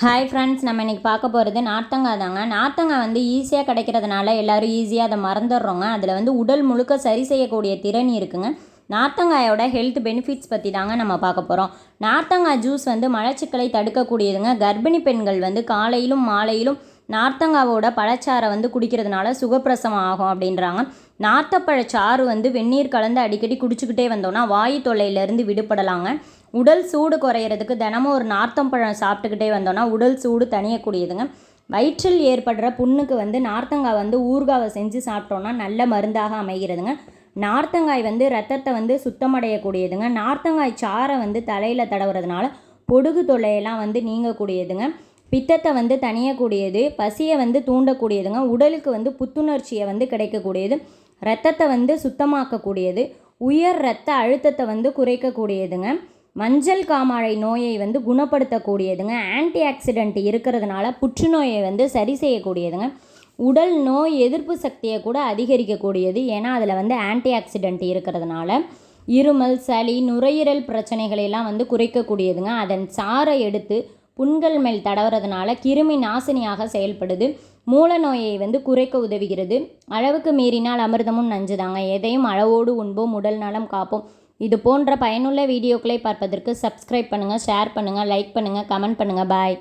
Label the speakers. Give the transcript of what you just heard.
Speaker 1: Hi friends நம்ம இன்றைக்கி பார்க்க போகிறது நார்த்தங்காய் தாங்க. நார்த்தங்காய் வந்து ஈஸியாக கிடைக்கிறதுனால எல்லோரும் ஈஸியாக அதை மறந்துடுறோங்க. அதில் வந்து உடல் முழுக்க சரி செய்யக்கூடிய திறன் இருக்குங்க. நார்த்தங்காயோட ஹெல்த் பெனிஃபிட்ஸ் பற்றி தாங்க நம்ம பார்க்க போகிறோம் நார்த்தங்காய் ஜூஸ் வந்து மலச்சிக்கலை தடுக்கக்கூடியதுங்க. கர்ப்பிணி பெண்கள் வந்து காலையிலும் மாலையிலும் நார்த்தங்காவோட பழச்சாறை வந்து குடிக்கிறதுனால சுகப்பிரசவம் ஆகும் அப்படின்றாங்க. நார்த்தப்பழச்சாறு வந்து வெந்நீர் கலந்து அடிக்கடி குடிச்சுக்கிட்டே வந்தோம்னா வாயு தொல்லையிலேருந்து விடுபடலாங்க. உடல் சூடு குறையிறதுக்கு தினமும் ஒரு நார்த்தம் பழம் சாப்பிட்டுக்கிட்டே வந்தோன்னா உடல் சூடு தணியக்கூடியதுங்க. வயிற்றில் ஏற்படுற புண்ணுக்கு வந்து நார்த்தங்காய் வந்து ஊறுகாவை செஞ்சு சாப்பிட்டோன்னா நல்ல மருந்தாக அமைகிறதுங்க. நார்த்தங்காய் வந்து ரத்தத்தை வந்து சுத்தமடையக்கூடியதுங்க. நார்த்தங்காய் சாரை வந்து தலையில் தடவுறதுனால பொடுகு தொல்லையெல்லாம் வந்து நீங்கக்கூடியதுங்க. பித்தத்தை வந்து தணியக்கூடியது பசியை வந்து தூண்டக்கூடியதுங்க. உடலுக்கு வந்து புத்துணர்ச்சியை வந்து கிடைக்கக்கூடியது ரத்தத்தை வந்து சுத்தமாக்கக்கூடியது உயர் ரத்த அழுத்தத்தை வந்து குறைக்கக்கூடியதுங்க. மஞ்சள் காமாலை நோயை வந்து குணப்படுத்தக்கூடியதுங்க. ஆன்டி ஆக்சிடென்ட் இருக்கிறதுனால புற்றுநோயை வந்து சரி செய்யக்கூடியதுங்க. உடல் நோய் எதிர்ப்பு சக்தியை கூட அதிகரிக்கக்கூடியது. ஏன்னா அதில் வந்து ஆன்டி ஆக்சிடென்ட் இருக்கிறதுனால இருமல் சளி நுரையீரல் பிரச்சனைகளெல்லாம் வந்து குறைக்கக்கூடியதுங்க. அதன் சாறை எடுத்து புண்கள் மேல் தடவுறதுனால கிருமி நாசினியாக செயல்படுது. மூல நோயை வந்து குறைக்க உதவுகிறது. அளவுக்கு மீறினால் அமிர்தமும் நஞ்சுதாங்க. எதையும் அளவோடு உண்போம் உடல் நலம் காப்போம். இது போன்ற பயனுள்ள வீடியோக்களை பார்ப்பதற்கு சப்ஸ்கிரைப் பண்ணுங்கள் ஷேர் பண்ணுங்கள் லைக் பண்ணுங்கள் கமெண்ட் பண்ணுங்கள் பாய்